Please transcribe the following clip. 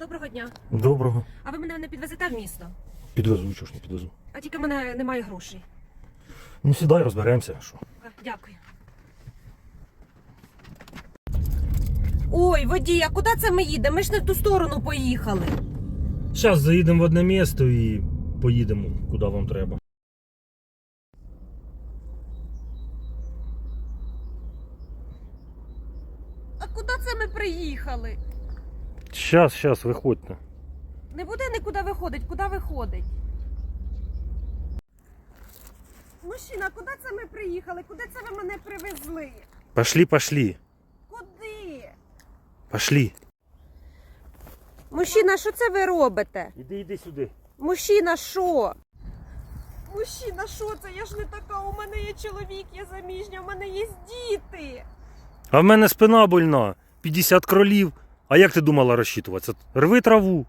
Доброго дня. Доброго. А ви мене не підвезете в місто? Підвезу, чого ж не підвезу. А тільки в мене немає грошей. Ну сідай, розберемося. Що? Дякую. Ой, водій, а куди це ми їдемо? Ми ж не в ту сторону поїхали. Зараз заїдемо в одне місто і поїдемо, куди вам треба. А куди це ми приїхали? Щас, щас, виходьте. Не буде нікуди виходить, куди виходить? Мужчина, куди це ми приїхали? Куди це ви мене привезли? Пошли, пошли. Куди? Пошли. Мужчина, що це ви робите? Іди, іди сюди. Мужчина, що? Мужчина, що це? Я ж не така. У мене є чоловік, я заміжня, у мене є діти. А в мене спина больна. 50 кролів. А як ти думала розчитуватися? Рви траву.